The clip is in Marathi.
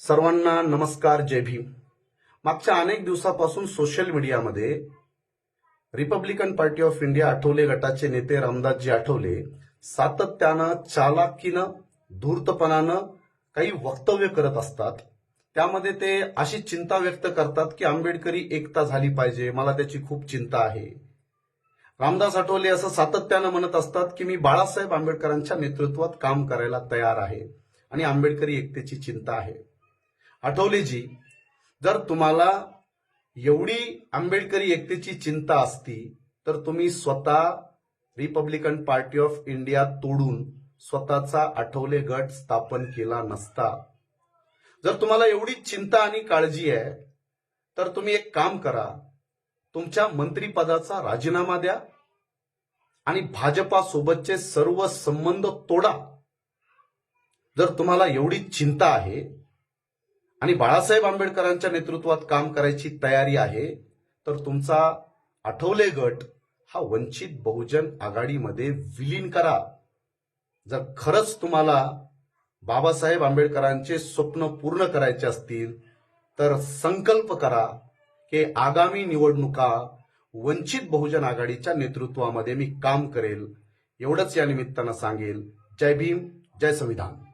सर्वांना नमस्कार जय भीम. मागच्या अनेक दिवसापासून सोशल मीडियामध्ये Republican party of India Athawale गटाचे नेते रामदासजी आठवले सातत्यानं चालाकीनं धूर्तपणानं काही वक्तव्य करत असतात. त्यामध्ये ते अशी चिंता व्यक्त करतात की आंबेडकरी एकता झाली पाहिजे मला त्याची खूप चिंता आहे. रामदास आठवले असं सातत्यानं म्हणत असतात की मी बाळासाहेब आंबेडकरांच्या नेतृत्वात काम करायला तयार आहे आणि आंबेडकरी एकतेची चिंता आहे. आठवलेजी जर तुम्हाला एवढी आंबेडकरी एकतेची चिंता असती तर तुम्ही स्वतः रिपब्लिकन पार्टी ऑफ इंडिया तोडून स्वतःचा आठवले गट स्थापन केला नसता. जर तुम्हाला एवढी चिंता आणि काळजी आहे तर तुम्ही एक काम करा तुमच्या मंत्रीपदाचा राजीनामा द्या आणि भाजपा सोबतचे सर्व संबंध तोडा. जर तुम्हाला एवढी चिंता आहे आणि बाळासाहेब आंबेडकरांच्या नेतृत्वात काम करायची तयारी आहे तर तुमचा आठवले गट हा वंचित बहुजन आघाडीमध्ये विलीन करा. जर खरंच तुम्हाला बाबासाहेब आंबेडकरांचे स्वप्न पूर्ण करायचे असतील तर संकल्प करा की आगामी निवडणुका वंचित बहुजन आघाडीच्या नेतृत्वामध्ये मी काम करेल. एवढंच या निमित्तानं सांगेल. जय भीम जय संविधान.